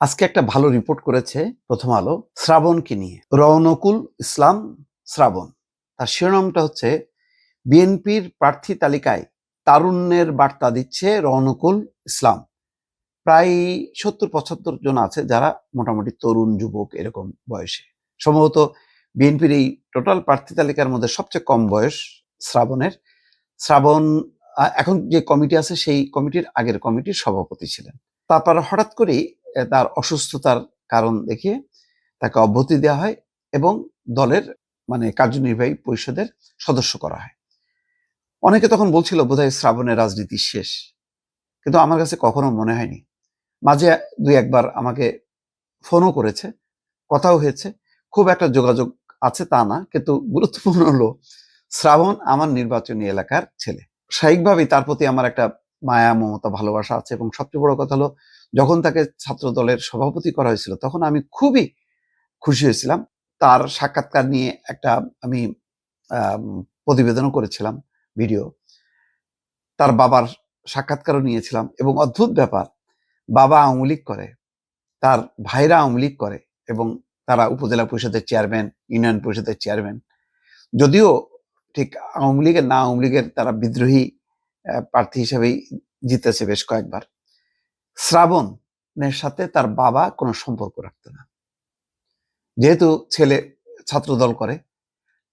আজকে একটা ভালো রিপোর্ট করেছে প্রথম আলো, শ্রাবণকে নিয়ে। রওনকুল ইসলাম শ্রাবণ। তার শিরোনামটা হচ্ছে, বিএনপির প্রার্থী তালিকায় তারুণ্যের বার্তা দিচ্ছে রওনকুল ইসলাম। প্রায় সত্তর পঁচাত্তর জন আছে যারা মোটামুটি তরুণ যুবক এরকম বয়সে। সম্ভবত বিএনপির এই টোটাল প্রার্থী তালিকার মধ্যে সবচেয়ে কম বয়স শ্রাবণের। শ্রাবণ এখন যে কমিটি আছে সেই কমিটির আগের কমিটির সভাপতি ছিলেন। তারপর হঠাৎ করেই তার অসুস্থতার কারণ দেখিয়ে তাকে অব্যাহতি দেওয়া হয় এবং দলের মানে কার্যনির্বাহী পরিষদের সদস্য করা হয়। অনেকে তখন বলছিল, বোধহয় শ্রাবণের রাজনীতি শেষ। কিন্তু আমার কাছে কখনো মনে হয়নি। মাঝে দুই একবার আমাকে ফোনও করেছে, কথাও হয়েছে, খুব একটা যোগাযোগ আছে তা না, কিন্তু গুরুত্বপূর্ণ হলো, শ্রাবণ আমার নির্বাচনী এলাকার ছেলে। স্বাভাবিকভাবেই তার প্রতি আমার একটা মায়া মমতা ভালোবাসা আছে এবং সবচেয়ে বড় কথা হলো, যখন তাকে ছাত্র দলের সভাপতি করা হয়েছিল, তখন আমি খুবই খুশি হয়েছিলাম। তার সাক্ষাৎকার নিয়ে একটা আমি, প্রতিবেদনও করেছিলাম, ভিডিও। তার বাবার সাক্ষাৎকারও নিয়েছিলাম এবং অদ্ভুত ব্যাপার, বাবা আওয়ামী লীগ করে, তার ভাইরা আওয়ামী লীগ করে এবং তারা উপজেলা পরিষদের চেয়ারম্যান, ইউনিয়ন পরিষদের চেয়ারম্যান। যদিও ঠিক আওয়ামী লীগের না আওয়ামী লীগের তারা বিদ্রোহী প্রার্থী হিসেবেই জিতেছে বেশ কয়েকবার। শ্রাবণের সাথে তার বাবা কোনো সম্পর্ক রাখতো না। যেহেতু ছেলে ছাত্রদল করে,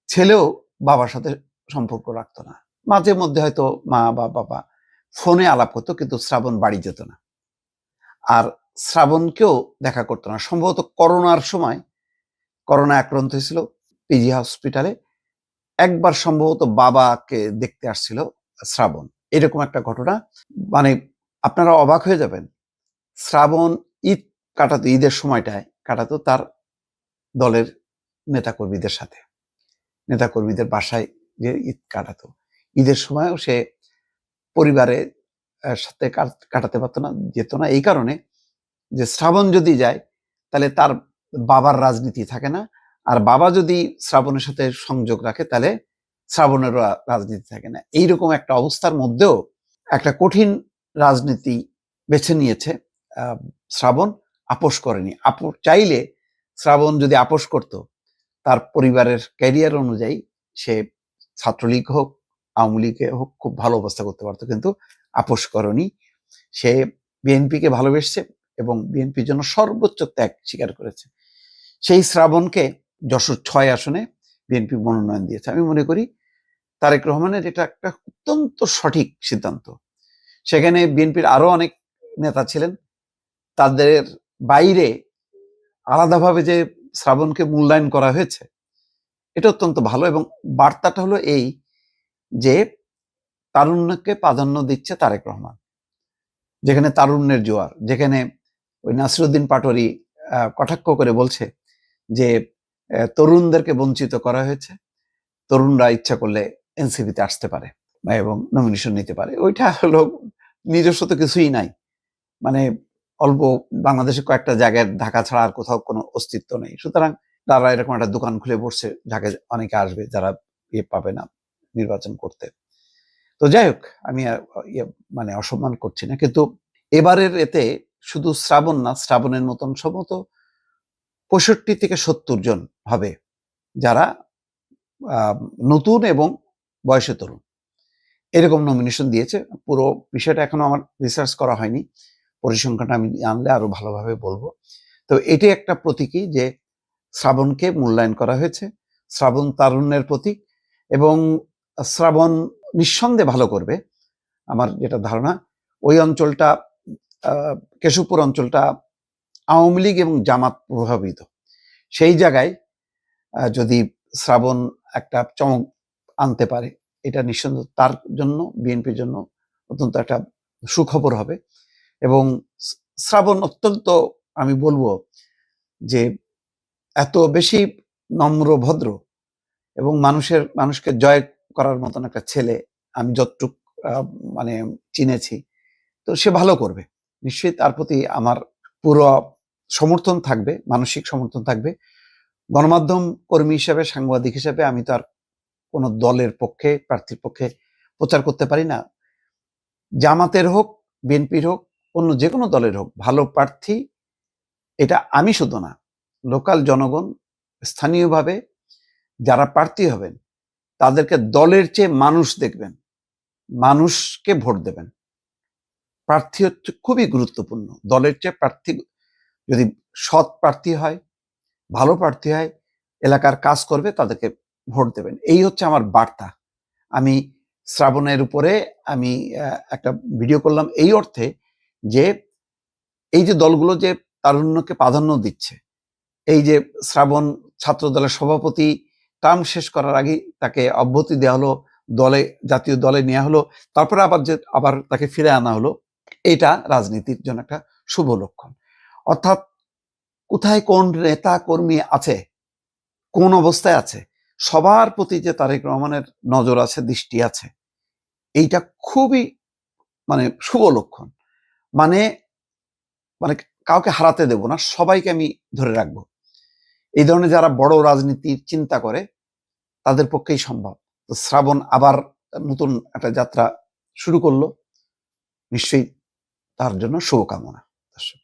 ছেলেও বাবার সাথে সম্পর্ক রাখতো না। মাঝে মধ্যে হয়তো মা বা বাবা ফোনে আলাপ করতো, কিন্তু শ্রাবণ বাড়ি যেত না। আর শ্রাবণকেও দেখা করতো না। সম্ভবত করোনার সময় করোনা আক্রান্ত হয়েছিল পিজি হসপিটালে। একবার সম্ভবত বাবাকে দেখতে আসছিল শ্রাবণ। এরকম একটা ঘটনা। মানে আপনারা অবাক হয়ে যাবেন। শ্রাবণ, ঈদ কাটাতো, ঈদের সময়টায় কাটাতো তার দলের নেতাকর্মীদের সাথে। নেতাকর্মীদের বাসায় যে ঈদ কাটাতো। ঈদের সময়ও সে পরিবারে সাথে কাট- কাটাতে পারতো না, যেত না। এই কারণে যে শ্রাবণ যদি যায়, তাহলে তার বাবার রাজনীতি থাকে না। আর বাবা যদি শ্রাবণের সাথে সংযোগ রাখে, তাহলে শ্রাবণেরও রাজনীতি থাকে না। এইরকম একটা অবস্থার মধ্যেও একটা কঠিন রাজনীতি বেছে নিয়েছে শ্রাবণ, আপোষ করেনি। আপোষ, চাইলে শ্রাবণ যদি আপোষ করত, তার পরিবারের ক্যারিয়ার অনুযায়ী সে ছাত্রলীগ হোক, আওয়ামী লীগে হোক, খুব ভালো অবস্থা করতে পারতো, কিন্তু আপোষ করেনি। সে বিএনপিকে ভালোবেসছে এবং বিএনপির জন্য সর্বোচ্চ ত্যাগ স্বীকার করেছে। সেই শ্রাবণকে যশোর ছয় আসনে বিএনপি মনোনয়ন দিয়েছে। আমি মনে করি তারেক রহমানের এটা একটা অত্যন্ত সঠিক সিদ্ধান্ত। সেখানে বিএনপির আরও অনেক নেতা ছিলেন। তাদের বাইরে আলাদাভাবে যে শ্রাবণকে মূল্যায়ন করা হয়েছে এটা অত্যন্ত ভালো এবং বার্তাটা হলো এই যে তারুণ্যকে প্রাধান্য দিচ্ছে তারেক রহমান। যেখানে তারুণ্যের জোয়ার যেখানে ওই নাসিরুদ্দিন পাটোয়ারি আহ, কটাক্ষ করে বলছে যে তরুণদেরকে বঞ্চিত করা হয়েছে। তরুণরা ইচ্ছা করলে এনসিপিতে আসতে পারে এবং নমিনেশন নিতে পারে। ওইটা হলো নিজস্ব তো কিছুই নাই। মানে অল্প বাংলাদেশে কয়েকটা জায়গায় ঢাকা ছাড়া আর কোথাও কোনো অস্তিত্ব নেই। সুতরাং তারা এরকম একটা দোকান খুলে বসছে যাকে অনেকে আসবে যারা ইয়ে পাবে না নির্বাচন করতে। তো যাই হোক, আমি ইয়ে মানে অসম্মান করছি না। কিন্তু এবারের এতে শুধু শ্রাবণ না, শ্রাবণের মতন সম্ভবত পঁয়ষট্টি থেকে সত্তর জন হবে যারা নতুন এবং বয়সে তরুণ। এরকম নমিনেশন দিয়েছে। পুরো বিষয়টা এখনও আমার রিসার্চ করা হয়নি। পরিসংখ্যানটা আমি জানলে আরও ভালোভাবে বলব। তো এটি একটা প্রতীকী যে শ্রাবণকে মূল্যায়ন করা হয়েছে। শ্রাবণ তারুণ্যের প্রতীক এবং শ্রাবণ নিঃসন্দেহে ভালো করবে। আমার যেটা ধারণা, ওই অঞ্চলটা কেশবপুর অঞ্চলটা আওয়ামী লীগ এবং জামাত প্রভাবিত। সেই জায়গায় যদি শ্রাবণ একটা চমক আনতে পারে। এটা নিঃসন্দেহ তার জন্য, বিএনপির জন্য অত্যন্ত একটা সুখবর হবে। এবং শ্রাবণ অত্যন্ত, আমি বলব যে এত বেশি নম্র, ভদ্র এবং মানুষের, মানুষকে জয় করার মতন একটা ছেলে আমি যতটুক মানে চিনেছি, তো সে ভালো করবে। নিশ্চয়ই তার প্রতি আমার পুরো সমর্থন থাকবে, মানসিক সমর্থন থাকবে। গণমাধ্যম কর্মী হিসেবে, সাংবাদিক হিসেবে আমি তো আর কোনো দলের পক্ষে, প্রার্থীর পক্ষে প্রচার করতে পারি না। জামাতের হোক, বিএনপির হোক, অন্য যে কোনো দলের হোক, ভালো প্রার্থী, এটা আমি শুধু না, লোকাল জনগণ, স্থানীয়ভাবে যারা প্রার্থী হবেন, তাদেরকে দলের চেয়ে মানুষ দেখবেন, মানুষকে ভোট দেবেন। প্রার্থী হচ্ছে খুবই গুরুত্বপূর্ণ, দলের চেয়ে প্রার্থী, যদি সৎ প্রার্থী হয়, ভালো প্রার্থী হয়, এলাকার কাজ করবে, তাদেরকে ভোট দেবেন। এই হচ্ছে আমার বার্তা। আমি শ্রাবণের উপরে আমি একটা ভিডিও করলাম এই অর্থে যে এই যে দলগুলো যে তারুণ্যকে প্রাধান্য দিচ্ছে, এই যে শ্রাবণ ছাত্র দলের সভাপতি টার্ম শেষ করার আগে তাকে অব্যাহতি দেওয়া হলো, দলে, জাতীয় দলে নেওয়া হলো, তারপরে আবার যে, আবার তাকে ফিরে আনা হলো এটা রাজনীতির জন্য একটা শুভ লক্ষণ। অর্থাৎ কোথায় কোন নেতা কর্মী আছে, কোন অবস্থায় আছে সবার প্রতি যে তারেক রহমানের নজর আছে, দৃষ্টি আছে, এইটা খুবই মানে শুভ লক্ষণ। মানে মানে কাউকে হারাতে দেব না, সবাইকে আমি ধরে রাখব। এই ধরনের যারা বড় রাজনীতির চিন্তা করে, তাদের পক্ষেই সম্ভব। তো শ্রাবণ আবার নতুন একটা যাত্রা শুরু করল, নিশ্চয়ই তার জন্য শুভকামনা। দর্শক